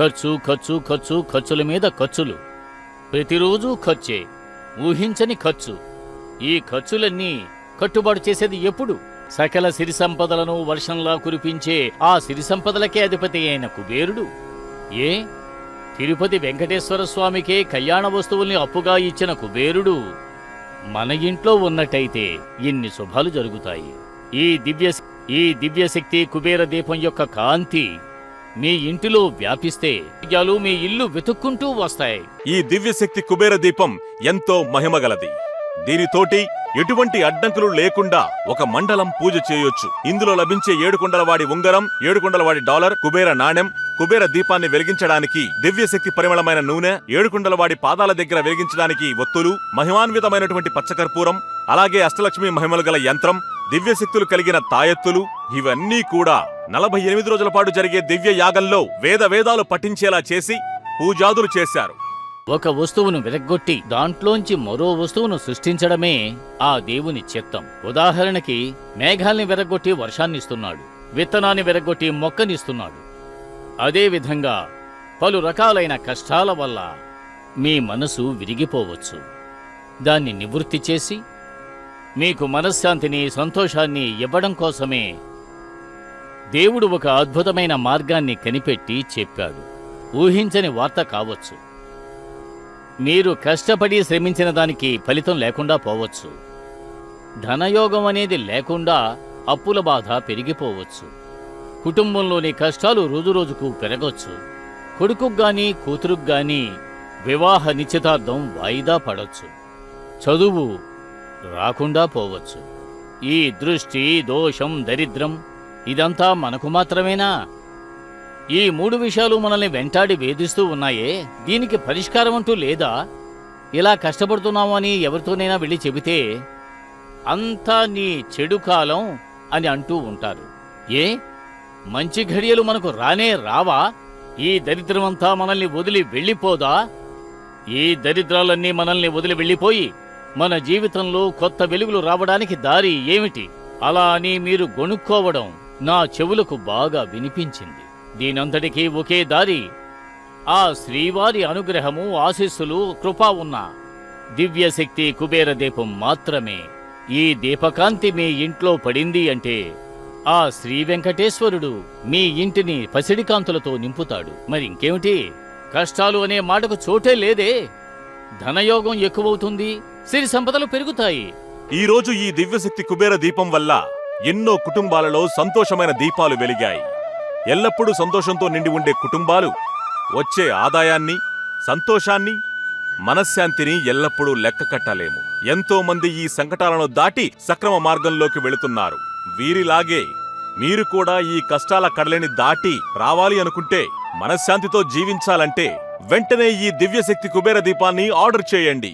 ఖర్చు ఖర్చు ఖర్చు ఖర్చుల మీద ఖర్చులు. ప్రతిరోజు ఖర్చే. ఊహించని ఖర్చు. ఈ ఖర్చులన్నీ కట్టుబాటు చేసేది ఎప్పుడు? సకల సిరి సంపదలను వర్షంలా కురిపించే ఆ సిరి సంపదలకే అధిపతి అయిన కుబేరుడు. ఏ? తిరుపతి వెంకటేశ్వర స్వామికే కళ్యాణ వస్తువుల్ని అప్పుగా ఇచ్చిన కుబేరుడు. మన ఇంట్లో ఉన్నట్టయితే ఇన్ని శుభాలు జరుగుతాయి. ఈ దివ్య ఈ దివ్యశక్తి కుబేర దీపం యొక్క కాంతి మీ ఇంటిలో వ్యాపిస్తే మీ ఇల్లు వెతుక్కుంటూ వస్తాయి. ఈ దివ్యశక్తి కుబేర దీపం ఎంతో మహిమగలది. దీనితోటి ఎటువంటి అడ్డంకులు లేకుండా ఒక మండలం పూజ చేయొచ్చు. ఇందులో లభించే ఏడుకొండలవాడి ఉంగరం ఏడుకొండలవాడి డాలర్ కుబేర నాణెం కుబేర దీపాన్ని వెలిగించడానికి దివ్యశక్తి పరిమళమైన నూనె ఏడుకొండలవాడి పాదాల దగ్గర వెలిగించడానికి ఒత్తులు మహిమాన్వితమైనటువంటి పచ్చకర్పూరం అలాగే అష్టలక్ష్మి మహిమలు గల యంత్రం దివ్యశక్తులు కలిగిన తాయెత్తులు ఇవన్నీ కూడా నలభై ఎనిమిది రోజుల పాటు జరిగే దివ్య యాగంలో వేద వేదాలు పఠించేలా చేసి పూజాదులు చేశారు. ఒక వస్తువును విరగ్గొట్టి దాంట్లోంచి మరో వస్తువును సృష్టించడమే ఆ దేవుని చిత్తం. ఉదాహరణకి మేఘాల్ని విరగ్గొట్టి వర్షాన్నిస్తున్నాడు విత్తనాన్ని విరగ్గొట్టి మొక్కనిస్తున్నాడు. అదేవిధంగా పలు రకాలైన కష్టాల వల్ల మీ మనసు విరిగిపోవచ్చు. దాన్ని నివృత్తి చేసి మీకు మనశ్శాంతిని సంతోషాన్ని ఇవ్వడం కోసమే దేవుడు ఒక అద్భుతమైన మార్గాన్ని కనిపెట్టి చెప్పాడు. ఊహించని వార్త కావచ్చు. మీరు కష్టపడి శ్రమించిన దానికి ఫలితం లేకుండా పోవచ్చు. ధనయోగం అనేది లేకుండా అప్పుల బాధ పెరిగిపోవచ్చు. కుటుంబంలోని కష్టాలు రోజురోజుకు పెరగొచ్చు. కొడుకుకు గాని కూతురుకు గాని వివాహ నిశ్చితార్థం వాయిదా పడొచ్చు. చదువు రాకుండా పోవచ్చు. ఈ దృష్టి దోషం దరిద్రం ఇదంతా మనకు మాత్రమేనా? ఈ మూడు విషయాలు మనల్ని వెంటాడి వేధిస్తూ ఉన్నాయే. దీనికి పరిష్కారం అంటూ లేదా? ఇలా కష్టపడుతున్నాము అని ఎవరితోనైనా వెళ్ళి చెబితే అంతా నీ చెడు కాలం అని అంటూ ఉంటారు. ఏ? మంచి ఘడియలు మనకు రానే రావా? ఈ దరిద్రమంతా మనల్ని వదిలి వెళ్ళిపోదా? ఈ దరిద్రాలన్నీ మనల్ని వదిలి వెళ్ళిపోయి మన జీవితంలో కొత్త వెలుగులు రావడానికి దారి ఏమిటి? అలా అని మీరు గొనుక్కోవడం నా చెవులకు బాగా వినిపించింది. దీనంతటికీ ఒకే దారి. ఆ శ్రీవారి అనుగ్రహము ఆశీస్సులు కృపా ఉన్న దివ్యశక్తి కుబేర దీపం మాత్రమే. ఈ దీపకాంతి మీ ఇంట్లో పడింది అంటే ఆ శ్రీ వెంకటేశ్వరుడు మీ ఇంటిని పసిడికాంతులతో నింపుతాడు. మరి ఇంకేమిటి? కష్టాలు అనే మాటకు చోటే లేదే. ధనయోగం ఎక్కువవుతుంది సిరి సంపదలు పెరుగుతాయి. ఈ రోజు ఈ దివ్యశక్తి కుబేర దీపం వల్ల ఎన్నో కుటుంబాలలో సంతోషమైన దీపాలు వెలిగాయి. ఎల్లప్పుడూ సంతోషంతో నిండి ఉండే కుటుంబాలు వచ్చే ఆదాయాన్ని సంతోషాన్ని మనశ్శాంతిని ఎల్లప్పుడూ లెక్క కట్టలేము. ఎంతో మంది ఈ సంకటాలను దాటి సక్రమ మార్గంలోకి వెళుతున్నారు. వీరిలాగే మీరు కూడా ఈ కష్టాల కడలిని దాటి రావాలి అనుకుంటే మనశ్శాంతితో జీవించాలంటే వెంటనే ఈ దివ్యశక్తి కుబేర దీపాన్ని ఆర్డర్ చేయండి.